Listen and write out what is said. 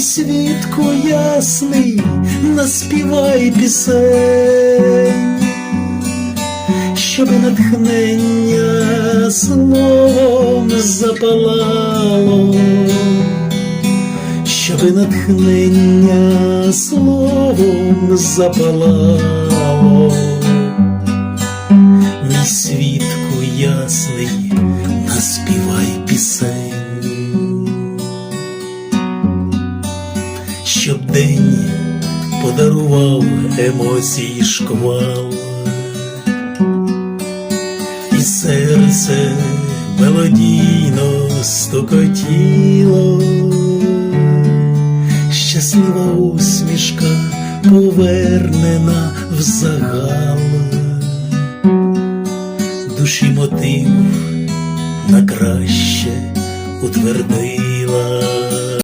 світку ясний, наспівай пісень, щоб натхнення словом запалало, щоб натхнення словом запалало, щоб день подарував емоції шквал, і серце мелодійно стукотіло, щаслива усмішка повернена в загал, душі мотив на краще утвердила.